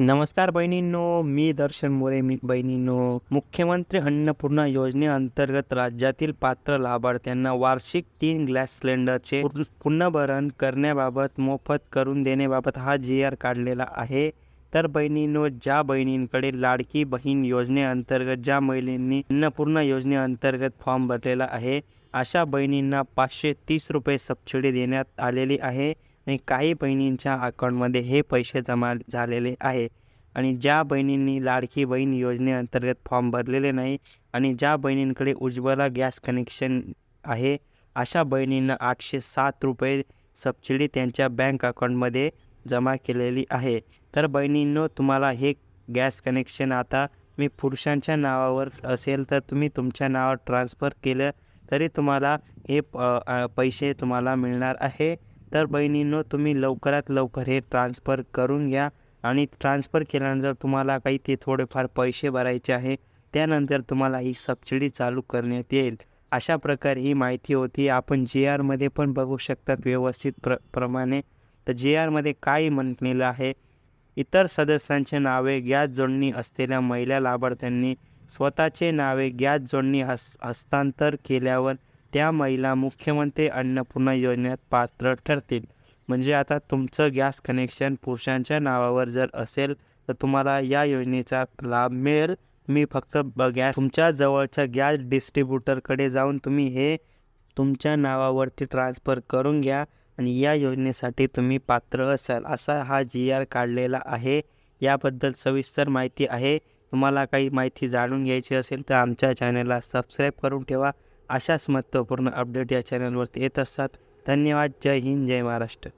नमस्कार बहिणींनो मी दर्शन मोरे मी बहिणींनो. मुख्यमंत्री अन्नपूर्णा योजनेअंतर्गत राज्यातील पात्र लाभार्थ्यांना वार्षिक तीन गॅस सिलेंडरचे पुन- पुनर्भरण करण्याबाबत मोफत करून देण्याबाबत हा जी आर काढलेला आहे. तर बहिणींनो ज्या बहिणींकडे लाडकी बहीण योजनेअंतर्गत ज्या महिलांनी अन्नपूर्णा योजनेअंतर्गत फॉर्म भरलेला आहे अशा बहिणींना पाचशे तीस रुपये सबसिडी देण्यात आलेली आहे. आणि काही बहिणींच्या अकाउंटमध्ये हे पैसे जमा झालेले आहे. आणि ज्या बहिणींनी लाडकी बहीण योजनेअंतर्गत फॉर्म भरलेले नाही आणि ज्या बहिणींकडे उज्ज्वला गॅस कनेक्शन आहे अशा बहिणींना आठशे सात रुपये सबसिडी त्यांच्या बँक अकाउंटमध्ये जमा केलेली आहे. तर बहिणींनो तुम्हाला हे गॅस कनेक्शन आता मी पुरुषांच्या नावावर असेल तर तुम्ही तुमच्या नावावर ट्रान्स्फर केलं तरी तुम्हाला हे प पैसे तुम्हाला मिळणार आहे. तर बहिणींनो तुम्ही लवकरात लवकर हे ट्रान्स्फर करून घ्या. आणि ट्रान्स्फर केल्यानंतर तुम्हाला काही ते थोडेफार पैसे भरायचे आहे. त्यानंतर तुम्हाला ही सबसिडी चालू करण्यात येईल. अशा प्रकारे ही माहिती होती. आपण जे आरमध्ये पण बघू शकतात व्यवस्थित प्र प्रमाणे. तर जे आरमध्ये काय म्हटलेलं आहे? इतर सदस्यांचे नावे गॅस जोडणी असलेल्या महिला लाभार्थ्यांनी स्वतःचे नावे गॅस जोडणी हस् हस्तांतर केल्यावर त्या महिला मुख्यमंत्री अन्नपूर्णा योजनेत पात्र ठरतील. म्हणजे आता तुमचं गॅस कनेक्शन पुरुषांच्या नावावर जर असेल तर तुम्हाला या योजनेचा लाभ मिळेल. तुम्ही फक्त ब गॅस तुमच्या जवळच्या गॅस डिस्ट्रीब्युटरकडे जाऊन तुम्ही हे तुमच्या नावावरती ट्रान्स्फर करून घ्या आणि या योजनेसाठी तुम्ही पात्र असाल. असा हा जी आर काढलेला आहे. याबद्दल सविस्तर माहिती आहे. तुम्हाला काही माहिती जाणून घ्यायची असेल तर आमच्या चॅनलला सबस्क्राईब करून ठेवा. अशाच महत्त्वपूर्ण अपडेट या चॅनलवरती येत असतात. धन्यवाद. जय हिंद. जय महाराष्ट्र.